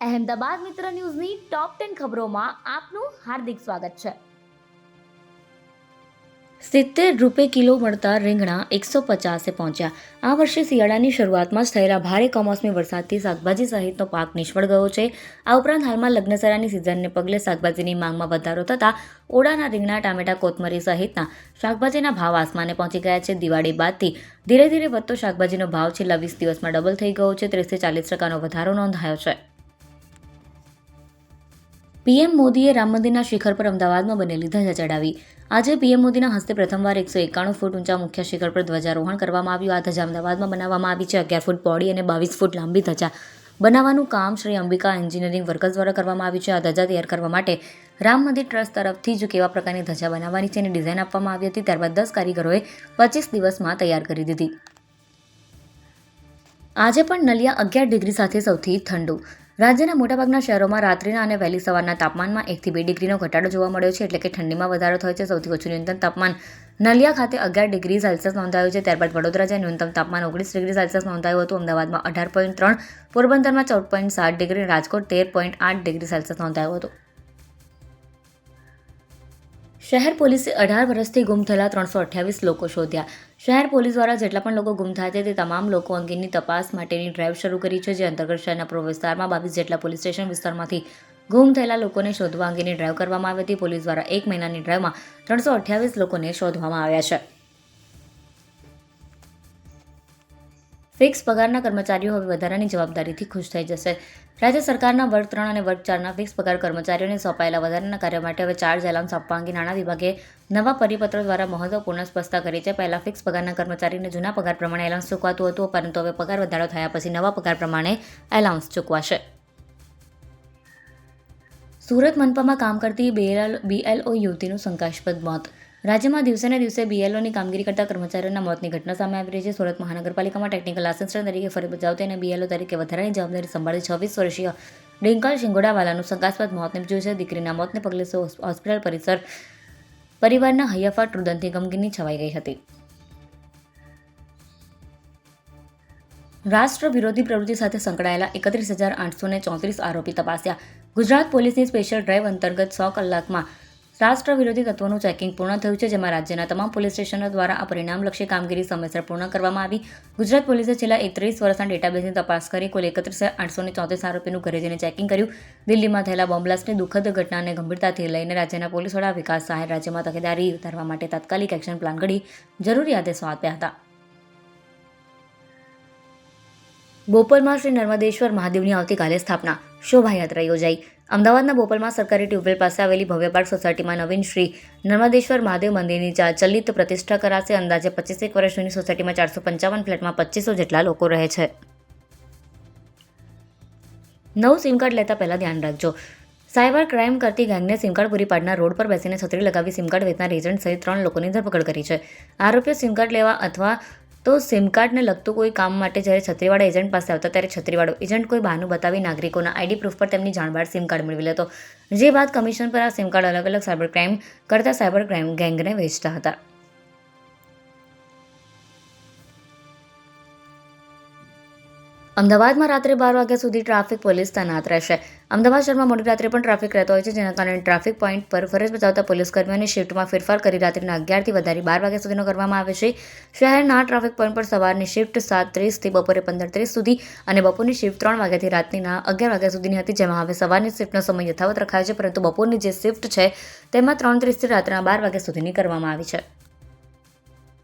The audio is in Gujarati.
અહેમદાબાદ મિત્ર ન્યૂઝની ટોપ ટેન ખબરોમાં આપનું હાર્દિક સ્વાગત છે. સિત્તેર રૂપે કિલો મળતા રીંગણા એકસો પચાસે પહોંચ્યા. આ વર્ષે શિયાળાની શરૂઆતમાં જ થયેલા ભારે કમોસમી વરસાદથી શાકભાજી સહિતનો પાક નિષ્ફળ ગયો છે. આ ઉપરાંત હાલમાં લગ્નસરાની સિઝનને પગલે શાકભાજીની માંગમાં વધારો થતાં ઓળાના રીંગણા, ટામેટા, કોથમરી સહિતના શાકભાજીના ભાવ આસમાને પહોંચી ગયા છે. દિવાળી બાદથી ધીરે ધીરે વધતો શાકભાજીનો ભાવ છેલ્લા વીસ દિવસમાં ડબલ થઈ ગયો છે. ત્રીસથી ચાલીસ ટકાનો વધારો નોંધાયો છે. પીએમ મોદીએ રામ મંદિરના શિખર પર અમદાવાદમાં બનેલી ધજા ચડાવી. આજે પીએમ મોદીના હસ્તે પ્રથમવાર એકસો એકાણું ફૂટ ઊંચા મુખ્ય શિખર પર ધ્વજારોહણ કરવામાં આવ્યું. આ ધજા અમદાવાદમાં બનાવવામાં આવી છે. અગિયાર ફૂટ પોડી અને બાવીસ ફૂટ લાંબી ધજા. બનાવવાનું કામ શ્રી અંબિકા એન્જિનિયરિંગ વર્કર્સ દ્વારા કરવામાં આવ્યું છે. આ ધજા તૈયાર કરવા માટે રામ મંદિર ટ્રસ્ટ તરફથી જ કેવા પ્રકારની ધજા બનાવવાની છે એની ડિઝાઇન આપવામાં આવી હતી. ત્યારબાદ દસ કારીગરોએ પચીસ દિવસમાં તૈયાર કરી દીધી. આજે પણ નલિયા અગિયાર ડિગ્રી સાથે સૌથી ઠંડુ રાજ્યના મોટાભાગના શહેરોમાં રાત્રિના અને વહેલી સવારના તાપમાનમાં એકથી બે ડિગ્રીનો ઘટાડો જોવા મળ્યો છે, એટલે કે ઠંડીમાં વધારો થયો છે. સૌથી ઓછું ન્યૂનતમ તાપમાન નલિયા ખાતે અગિયાર ડિગ્રી સેલ્સિયસ નોંધાયું છે. ત્યારબાદ વડોદરા જ્યાં ન્યૂનતમ તાપમાન ઓગણીસ ડિગ્રી સેલ્સિયસ નોંધાયું હતું. અમદાવાદમાં અઢાર પોઈન્ટ ત્રણ, પોરબંદરમાં ચૌદ પોઈન્ટ સાત ડિગ્રી રાજકોટ તેર પોઈન્ટ આઠ ડિગ્રી સેલ્સિયસ નોંધાયું હતું. શહેર પોલીસે અઢાર વર્ષથી ગુમ થયેલા ત્રણસો અઠ્યાવીસ લોકો શોધ્યા. શહેર પોલીસ દ્વારા જેટલા પણ લોકો ગુમ થાય છે, તે તમામ લોકો અંગેની તપાસ માટેની ડ્રાઈવ શરૂ કરી છે, જે અંતર્ગત શહેરના પૂર્વ વિસ્તારમાં બાવીસ જેટલા પોલીસ સ્ટેશન વિસ્તારમાંથી ગુમ થયેલા લોકોને શોધવા અંગેની ડ્રાઈવ કરવામાં આવી હતી. પોલીસ દ્વારા એક મહિનાની ડ્રાઈવમાં ત્રણસો અઠ્યાવીસ લોકોને શોધવામાં આવ્યા છે. ફિક્સ પગારના કર્મચારીઓ હવે વધારાની જવાબદારીથી ખુશ થઈ જશે. રાજ્ય સરકારના વર્ગ ત્રણ અને વર્ગ ચારના ફિક્સ પગાર કર્મચારીઓને સોંપાયેલા વધારાના કાર્ય માટે હવે ચાર્જ એલાઉન્સ આપવા અંગે નાણાં વિભાગે નવા પરિપત્ર દ્વારા મહત્વપૂર્ણ સ્પષ્ટતા કરી છે. પહેલા ફિક્સ પગારના કર્મચારીને જૂના પગાર પ્રમાણે એલાઉન્સ ચૂકવાતું હતું, પરંતુ હવે પગાર વધારો થયા પછી નવા પગાર પ્રમાણે એલાઉન્સ ચૂકવાશે. સુરત મનપામાં કામ કરતી બીએલ બીએલઓ યુવતીનું શંકાસ્પદ મોત. રાજ્યમાં દિવસેને દિવસે બીએલઓની કામગીરી કરતા કર્મચારીઓના મોતની ઘટના સામે આવી રહી છે. સુરત મહાનગરપાલિકામાં ટેકનિકલ આસિસ્ટન્ટ તરીકે ફરજ બજાવતી અને બીએલઓ તરીકે વધારાની જવાબદારી સંભાળી છવ્વીસ વર્ષીય ડિંકલ શિંગોડાવાલાનું શંકાસ્પદ મોત નિપજ્યું છે. દીકરીના મોતને પગલે હોસ્પિટલ પરિસર પરિવારના હૈયાફા રુદનથી ગમગીની છવાઈ ગઈ હતી. રાષ્ટ્ર વિરોધી પ્રવૃત્તિ સાથે સંકળાયેલા એકત્રીસ હજાર આઠસો ને ચોત્રીસ આરોપી તપાસ્યા. ગુજરાત પોલીસની સ્પેશિયલ ડ્રાઈવ અંતર્ગત સો કલાકમાં રાષ્ટ્ર વિરોધી તત્વોનું ચેકિંગ પૂર્ણ થયું છે, જેમાં રાજ્યના તમામ પોલીસ સ્ટેશનો દ્વારા આ પરિણામલક્ષી કામગીરી સમયસર પૂર્ણ કરવામાં આવી. ગુજરાત પોલીસે છેલ્લા એકત્રીસ વર્ષના ડેટાબેઝની તપાસ કરી કુલ એકત્રીસ આઠસો ને ચોત્રીસ આરોપીનું ઘરે જઈને ચેકિંગ કર્યું. દિલ્હીમાં થયેલા બોમ્બલાસ્ટની દુઃખદ ઘટનાને ગંભીરતાથી લઈને રાજ્યના પોલીસ વડા વિકાસ સહાય રાજ્યમાં તકેદારી ઉતારવા માટે તાત્કાલિક એક્શન પ્લાન ઘડી જરૂરી આદેશો આપ્યા હતા. બોપલમાં શ્રી નર્મદેશ્વર મહાદેવની આવતીકાલે સ્થાપના શોભાયાત્રા યોજાઈ. અમદાવાદના બોપલમાં સરકારી ટ્યુબવેલ પાસે આવેલી ભવ્ય પાર્ક સોસાયટીમાં નવીન શ્રી નર્મદેશ્વર મહાદેવ મંદિરની ચલિત પ્રતિષ્ઠા કરાશે. અંદાજે પચીસેક વર્ષ જૂની સોસાયટીમાં ચારસો પંચાવન ફ્લેટમાં પચીસો જેટલા લોકો રહે છે. નવું સિમ કાર્ડ લેતા પહેલાં ધ્યાન રાખજો. સાયબર ક્રાઇમ કરતી ગેંગને સિમકાર્ડ પૂરી પાડનાર રોડ પર બેસીને છત્રી લગાવી સિમ કાર્ડ વેચનાર એજન્ટ સહિત ત્રણ લોકોની ધરપકડ કરી છે. આરોપીઓ સિમકાર્ડ લેવા અથવા તો સિમ કાર્ડને લગતું કોઈ કામ માટે જ્યારે છત્રીવાળા એજન્ટ પાસે આવતા ત્યારે છત્રીવાળો એજન્ટ કોઈ બહાનું બતાવી નાગરિકોના આઈડી પ્રૂફ પર તેમની જાણ સિમ કાર્ડ મેળવી લેતો. જે બાદ કમિશન પર આ સિમ કાર્ડ અલગ અલગ સાયબર ક્રાઇમ કરતા સાયબર ક્રાઇમ ગેંગને વેચતા હતા. અમદાવાદમાં રાત્રે બાર વાગ્યા સુધી ટ્રાફિક પોલીસ તૈનાત રહેશે. અમદાવાદ શહેરમાં મોડી રાત્રે પણ ટ્રાફિક રહેતો હોય છે, જેના કારણે ટ્રાફિક પોઈન્ટ પર ફરજ બજાવતા પોલીસ કર્મીઓની શિફ્ટમાં ફેરફાર કરી રાત્રિના અગિયારથી વધારી બાર વાગ્યા સુધીનો કરવામાં આવે છે. શહેરના ટ્રાફિક પોઈન્ટ પર સવારની શિફ્ટ સાત ત્રીસથી બપોરે પંદર ત્રીસ સુધી અને બપોરની શિફ્ટ ત્રણ વાગ્યાથી રાતના અગિયાર વાગ્યા સુધીની હતી, જેમાં હવે સવારની શિફ્ટનો સમય યથાવત રખાયો છે, પરંતુ બપોરની જે શિફ્ટ છે, તેમાં ત્રણ ત્રીસથી રાત્રના બાર વાગ્યા સુધીની કરવામાં આવી છે.